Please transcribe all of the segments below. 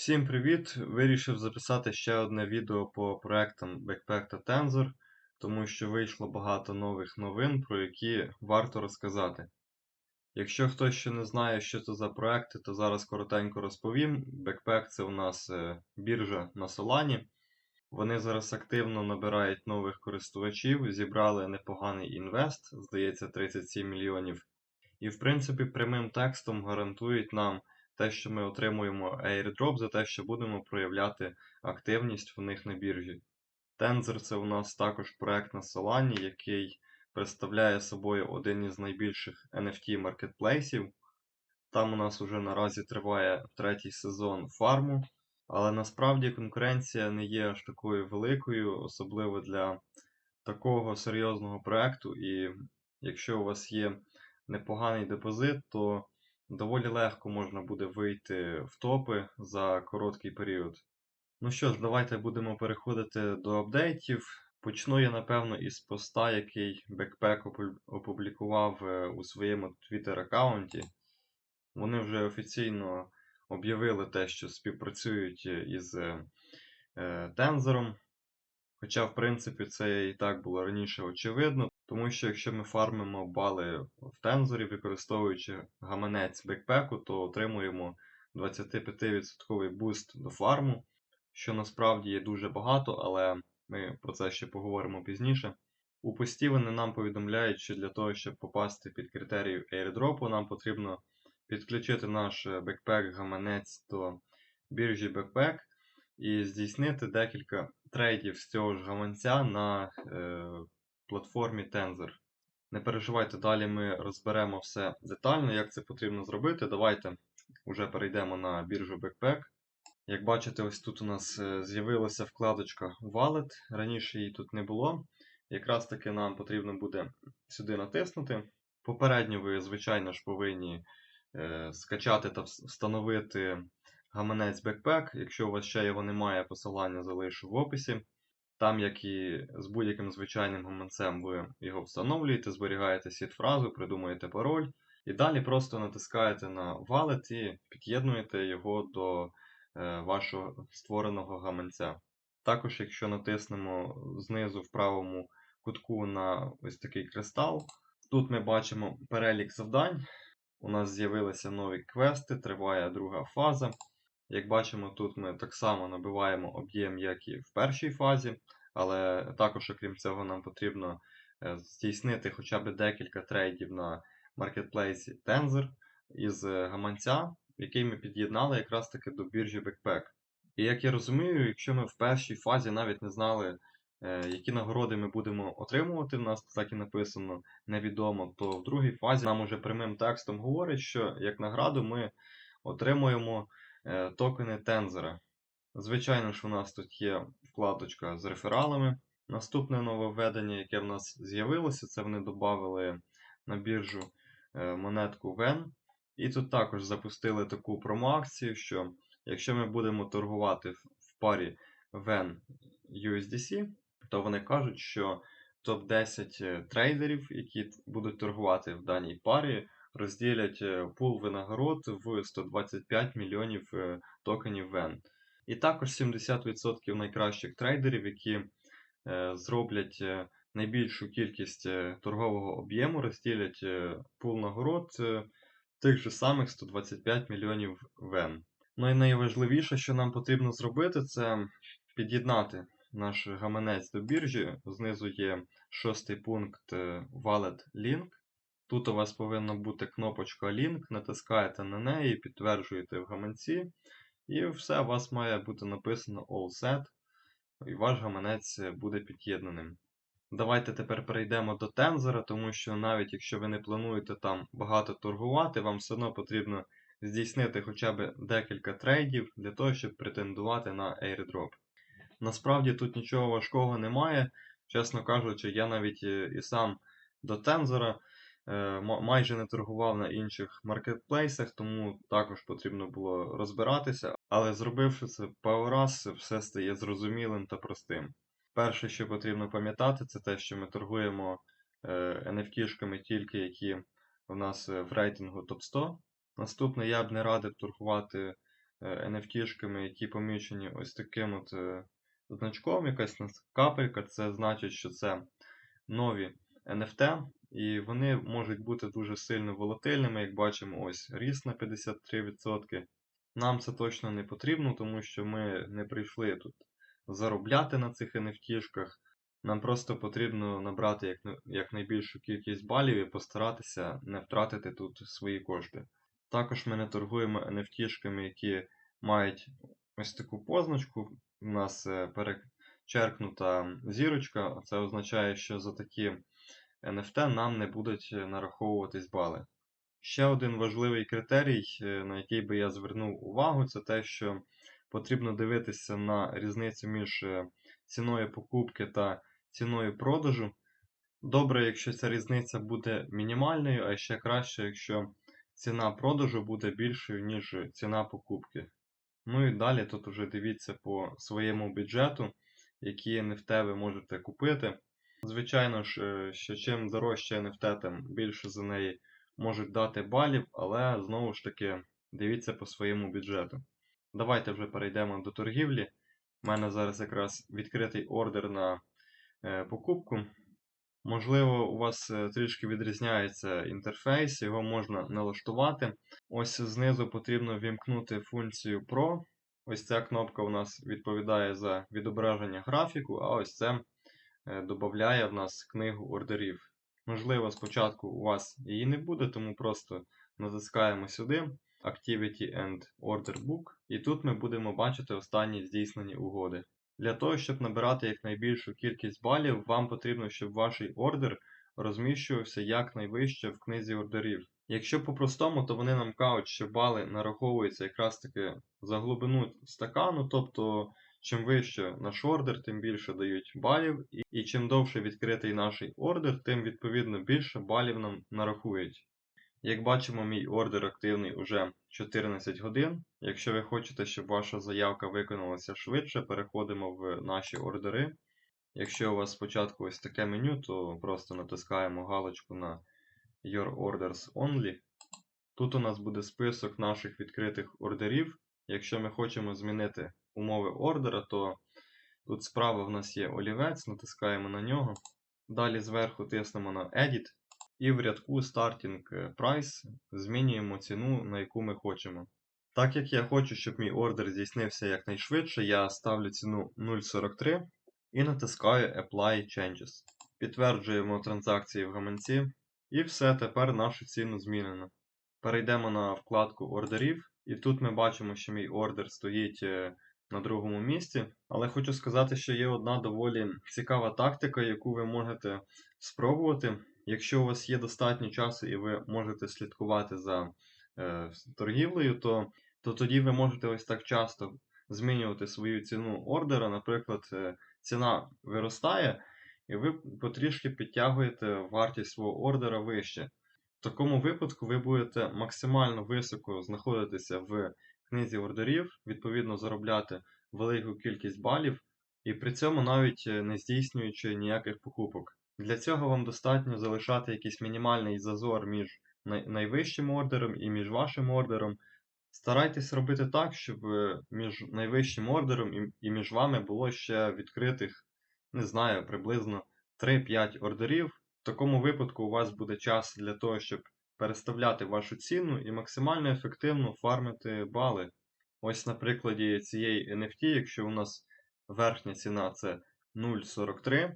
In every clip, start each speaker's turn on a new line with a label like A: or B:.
A: Всім привіт! Вирішив записати ще одне відео по проектам Backpack та Tensor, тому що вийшло багато нових новин, про які варто розказати. Якщо хтось ще не знає, що це за проекти, то зараз коротенько розповім. Backpack це у нас е, біржа на Solana. Вони зараз активно набирають нових користувачів, зібрали непоганий інвест, здається, 37 мільйонів. І, в принципі, прямим текстом гарантують нам те, що ми отримуємо airdrop за те, що будемо проявляти активність в них на біржі. Tensor це у нас також проект на Solana, який представляє собою один із найбільших NFT маркетплейсів. Там у нас уже наразі триває третій сезон фарму, але насправді конкуренція не є аж такою великою, особливо для такого серйозного проекту. І якщо у вас є непоганий депозит, то доволі легко можна буде вийти в топи за короткий період. Ну що ж, давайте будемо переходити до апдейтів. Почну я, напевно, із поста, який Backpack опублікував е, у своєму Twitter-аккаунті. Вони вже офіційно об'явили те, що співпрацюють е, із е, е, Хоча, в принципі, це і так було раніше очевидно, тому що якщо ми фармимо бали в тензорі, використовуючи гаманець бекпеку, то отримуємо 25% буст до фарму, що насправді є дуже багато, але ми про це ще поговоримо пізніше. У пості вони нам повідомляють, що для того, щоб попасти під критерію airdropу, нам потрібно підключити наш бекпек гаманець до біржі Backpack і здійснити декілька трейдів з цього ж гаманця на е, платформі Tensor. Не переживайте, далі ми розберемо все детально, як це потрібно зробити. Давайте вже перейдемо на біржу Backpack. Як бачите, ось тут у нас е, з'явилася вкладочка Wallet. Раніше її тут не було. Якраз таки нам потрібно буде сюди натиснути. Попередньо ви, звичайно ж, повинні е, скачати та встановити гаманець Backpack. Якщо у вас ще його немає, посилання залишу в описі. Там, як і з будь-яким звичайним гаманцем, ви його встановлюєте, зберігаєте сід-фразу, придумуєте пароль, і далі просто натискаєте на Wallet і під'єднуєте його до е, вашого створеного гаманця. Також, якщо натиснемо знизу в правому кутку на ось такий кристал, тут ми бачимо перелік завдань. У нас з'явилися нові квести, триває друга фаза. Як бачимо, тут ми так само набиваємо об'єм, як і в першій фазі, але також, окрім цього, нам потрібно е, здійснити хоча б декілька трейдів на маркетплейсі Tensor із е, гаманця, який ми під'єднали якраз таки до біржі Backpack. І як я розумію, якщо ми в першій фазі навіть не знали, е, які нагороди ми будемо отримувати, в нас так і написано невідомо, то в другій фазі нам уже прямим текстом говорять, що як награду ми отримуємо токени Тензора. Звичайно ж, у нас тут є вкладочка з рефералами. Наступне нововведення, яке в нас з'явилося, це вони додали на біржу е, монетку VEN. І тут також запустили таку промоакцію, що якщо ми будемо торгувати в в парі VEN USDC, то вони кажуть, що топ-10 е, трейдерів, які будуть торгувати в даній парі, розділять е, пул винагород в 125 мільйонів е, токенів VEN. І також 70% найкращих трейдерів, які е, зроблять найбільшу кількість торгового об'єму, розділять пул нагород тих же самих 125 мільйонів вен. Ну і найважливіше, що нам потрібно зробити, це під'єднати наш гаманець до біржі. Знизу є шостий пункт Wallet Link. Тут у вас повинна бути кнопочка Link, натискаєте на неї, підтверджуєте в гаманці, і все, у вас має бути написано All Set, і ваш гаманець буде під'єднаним. Давайте тепер перейдемо до тензора, тому що навіть якщо ви не плануєте там багато торгувати, вам все одно потрібно здійснити хоча б декілька трейдів для того, щоб претендувати на airdrop. Насправді тут нічого важкого немає. Чесно кажучи, я навіть е, і сам до тензора майже не торгував на інших маркетплейсах, тому також потрібно було розбиратися. Але зробивши це пару раз, все стає зрозумілим та простим. Перше, що потрібно пам'ятати, це те, що ми торгуємо е, NFT-шками тільки які у нас е, в рейтингу топ 100. Наступне, я б не радив торгувати е, NFT-шками, які помічені ось таким от е, значком, якась капелька, це значить, що це нові NFT, і вони можуть бути дуже сильно волатильними, як бачимо, ось ріст на 53%. Нам це точно не потрібно, тому що ми не прийшли тут заробляти на цих NFT-шках. Нам просто потрібно набрати як, якнайбільшу кількість балів і постаратися не втратити тут свої кошти. Також ми не торгуємо NFT-шками, які мають ось таку позначку. У нас е, перечеркнута зірочка. Це означає, що за такі NFT нам не будуть нараховуватись бали. Ще один важливий критерій, е, на який би я звернув увагу, це те, що потрібно дивитися на різницю між е, ціною покупки та ціною продажу. Добре, якщо ця різниця буде мінімальною, а ще краще, якщо ціна продажу буде більшою, ніж ціна покупки. Ну і далі тут вже дивіться по своєму бюджету, які NFT ви можете купити. Звичайно ж, е, що чим дорожче NFT, тим більше за неї можуть дати балів, але знову ж таки дивіться по своєму бюджету. Давайте вже перейдемо до торгівлі. У мене зараз якраз відкритий ордер на е, покупку. Можливо, у вас е, трішки відрізняється інтерфейс, його можна налаштувати. Ось знизу потрібно вімкнути функцію Pro. Ось ця кнопка у нас відповідає за відображення графіку, а ось це додає в нас книгу ордерів. Можливо, спочатку у вас її не буде, тому просто натискаємо сюди Activity and Order Book, і тут ми будемо бачити останні здійснені угоди. Для того, щоб набирати якнайбільшу кількість балів, вам потрібно, щоб ваш ордер розміщувався якнайвище в книзі ордерів. Якщо по-простому, то вони нам кажуть, що бали нараховуються якраз таки за глибину стакану, тобто чим вище наш ордер, тим більше дають балів, і, чим довше відкритий наш ордер, тим відповідно більше балів нам нарахують. Як бачимо, мій ордер активний уже 14 годин. Якщо ви хочете, щоб ваша заявка виконалася швидше, переходимо в наші ордери. Якщо у вас спочатку ось таке меню, то просто натискаємо галочку на Your Orders Only. Тут у нас буде список наших відкритих ордерів. Якщо ми хочемо змінити умови ордера, то тут справа в нас є олівець, натискаємо на нього. Далі зверху тиснемо на Edit. І в рядку Starting Price змінюємо ціну, на яку ми хочемо. Так як я хочу, щоб мій ордер здійснився якнайшвидше, я ставлю ціну 0.43 і натискаю Apply Changes. Підтверджуємо транзакції в гаманці. І все, тепер нашу ціну змінено. Перейдемо на вкладку ордерів, і тут ми бачимо, що мій ордер стоїть е, на другому місці. Але хочу сказати, що є одна доволі цікава тактика, яку ви можете спробувати. Якщо у вас є достатньо часу і ви можете слідкувати за е, торгівлею, то, то тоді ви можете ось так часто змінювати свою ціну ордера. Наприклад, е, ціна виростає, і ви потрішки підтягуєте вартість свого ордера вище. В такому випадку ви будете максимально високо знаходитися в книзі ордерів, відповідно заробляти велику кількість балів, і при цьому навіть е, не здійснюючи ніяких покупок. Для цього вам достатньо залишати якийсь мінімальний зазор між найвищим ордером і між вашим ордером. Старайтесь робити так, щоб е, між найвищим ордером і між вами було ще відкритих, не знаю, приблизно 3-5 ордерів. В такому випадку у вас буде час для того, щоб переставляти вашу ціну і максимально ефективно фармити бали. Ось на прикладі цієї NFT, якщо у нас верхня ціна це 0,43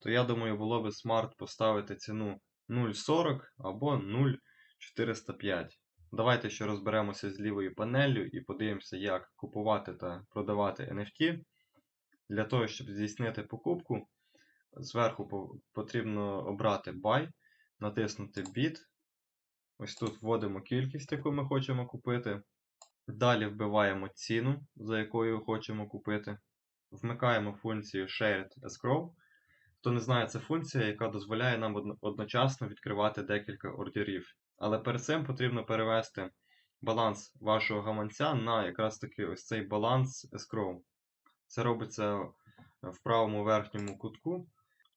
A: то я думаю, було би смарт поставити ціну 0,40 або 0,405. Давайте ще розберемося з лівою панелью і подивимося, як купувати та продавати NFT. Для того, щоб здійснити покупку, зверху потрібно обрати Buy, натиснути Bid. Ось тут вводимо кількість, яку ми хочемо купити. Далі вбиваємо ціну, за якою хочемо купити. Вмикаємо функцію Shared Escrow. Хто не знає, це функція, яка дозволяє нам одночасно відкривати декілька ордерів. Але перед цим потрібно перевести баланс вашого гаманця на якраз таки ось цей баланс escrow. Це робиться в правому верхньому кутку.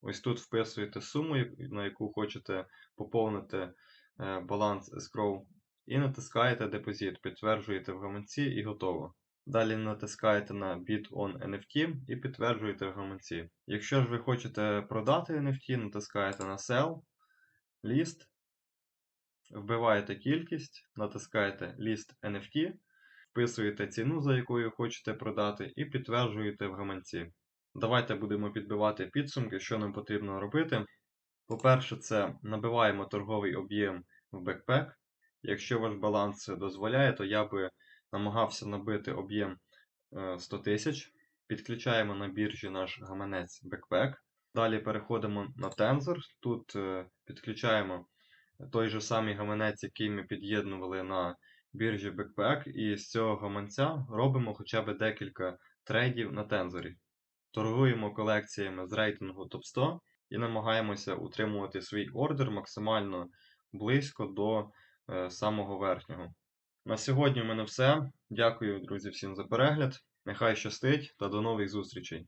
A: Ось тут вписуєте суму, на яку хочете поповнити баланс escrow. і натискаєте депозит, підтверджуєте в гаманці і готово. Далі натискаєте на Bid on NFT і підтверджуєте в гаманці. Якщо ж ви хочете продати NFT, натискаєте на Sell, List, вбиваєте кількість, натискаєте List NFT, вписуєте ціну, за якою хочете продати, і підтверджуєте в гаманці. Давайте будемо підбивати підсумки, що нам потрібно робити. По-перше, це набиваємо торговий об'єм в бекпек. Якщо ваш баланс дозволяє, то я би намагався набити об'єм е, 100 тисяч. Підключаємо на біржі наш гаманець Backpack. Далі переходимо на Tensor. Тут е, підключаємо той же самий гаманець, який ми під'єднували на біржі Backpack, і з цього гаманця робимо хоча б декілька трейдів на тензорі. Торгуємо колекціями з рейтингу топ 100 і намагаємося утримувати свій ордер максимально близько до е, самого верхнього. На сьогодні в мене все. Дякую, друзі, всім за перегляд. Нехай щастить та до нових зустрічей!